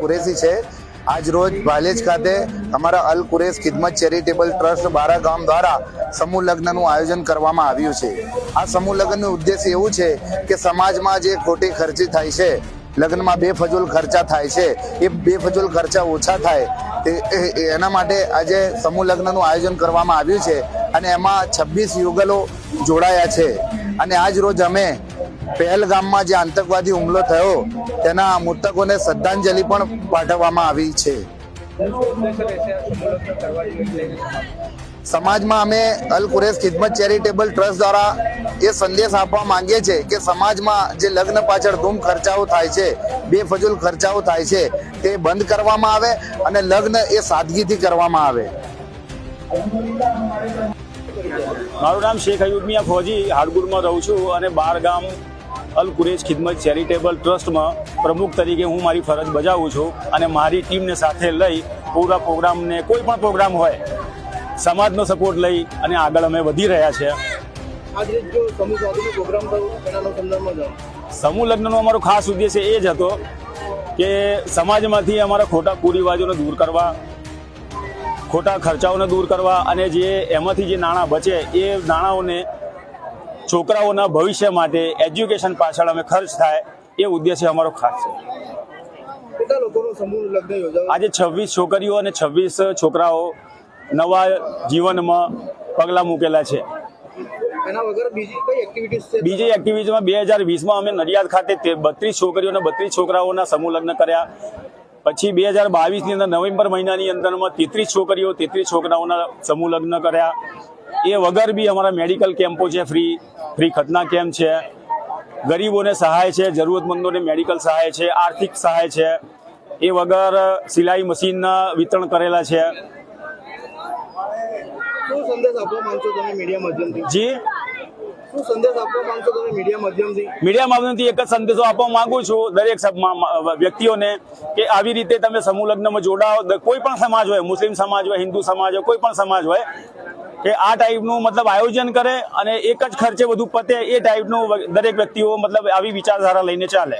કુરેશી છે. આજ રોજ ભાલેજ ખાતે અમારા અલ કુરેશ ખિદમત ચેરિટેબલ ટ્રસ્ટ બારા ગામ દ્વારા સમૂહ લગ્નનું આયોજન કરવામાં આવ્યું છે. આ સમૂહ લગ્નનું ઉદ્દેશ્ય એવું છે કે સમાજમાં જે ખોટી ખર્ચી થાય છે, લગ્નમાં બે ફજૂલ ખર્ચા થાય છે, એ બે ફજૂલ ખર્ચા ઓછા થાય એના માટે આજે સમૂહ લગ્નનું આયોજન કરવામાં આવ્યું છે અને એમાં છવ્વીસ યુગલો જોડાયા છે. અને આજ રોજ અમે પહેલગામમાં જે આતંકવાદી હુમલો થયો, તેના મૃતકોને શ્રદ્ધાંજલિ પણ પાઠવવામાં આવી છે. સમાજમાં અમે અલ કુરેશ ખિદમત ચેરિટેબલ ટ્રસ્ટ દ્વારા એ સંદેશ આપવા માંગીએ છીએ કે સમાજમાં જે લગ્ન પાછળ ધૂમ ખર્ચાઓ થાય છે, બેફજુલ ખર્ચાઓ થાય છે, તે બંધ કરવામાં આવે અને લગ્ન એ સાદગીથી કરવામાં આવે. મારું નામ શેખ અયુબ મિયા ફોજી, હાડગુરમાં રહું છું અને બાર ગામ અલ કુરેજ ખિદમત ચેરિટેબલ ટ્રસ્ટમાં પ્રમુખ તરીકે હું મારી ફરજ બજાવું છું અને મારી ટીમને સાથે લઈ પૂરા પ્રોગ્રામને કોઈ પણ પ્રોગ્રામ હોય સમાજનો સપોર્ટ લઈ અને આગળ અમે વધી રહ્યા છે સમૂહ સાધુનો પ્રોગ્રામ થયો એના સંદર્ભમાં જાઓ. સમૂહ લગ્નનો અમારો ખાસ ઉદ્દેશ્ય એ જ હતો કે સમાજમાંથી અમારા ખોટા કુરિવાજોને દૂર કરવા ખોટા ખર્ચાઓને દૂર કરવા અને જે એમાંથી જે નાણાં બચે એ નાણાંઓને છોકરાઓના ભવિષ્ય માટે એજ્યુકેશન પાછળ અમે ખર્ચ થાય એ ઉદ્દેશ્ય અમારો ખાસ છે. આજે છવ્વીસ છોકરીઓ અને છવ્વીસ છોકરાઓ નવા જીવનમાં પગલાં મૂકેલા છે. બીજી એક્ટિવિટીમાં બે હજાર વીસમાં અમે નડિયાદ ખાતે બત્રીસ છોકરીઓ અને બત્રીસ છોકરાઓના સમૂહ લગ્ન કર્યા. પછી બે હજાર બાવીસની અંદર નવેમ્બર મહિનાની અંદરમાં તેત્રીસ છોકરીઓ તેત્રીસ છોકરાઓના સમૂહ લગ્ન કર્યા. એ વગર બી અમારા મેડિકલ કેમ્પો છે ફ્રી ફ્રી ખતના કેમ્પ છે. ગરીબોને સહાય છે જરૂરતમંદોને મેડિકલ સહાય છે આર્થિક સહાય છે. એ વગર સિલાઈ મશીનના વિતરણ કરેલા છે. જી? મીડિયા માધ્યમથી? એક જ સંદેશો આપવા માંગુ છું દરેક વ્યક્તિઓને કે આવી રીતે તમે સમૂહ લગ્નમાં જોડાઓ. કોઈ પણ સમાજ હોય મુસ્લિમ સમાજ હોય હિન્દુ સમાજ હોય કોઈ પણ સમાજ હોય કે આ ટાઈપનું મતલબ આયોજન કરે અને એક જ ખર્ચે બધું પતે એ ટાઈપનું દરેક વ્યક્તિઓ મતલબ આવી વિચારધારા લઈને ચાલે.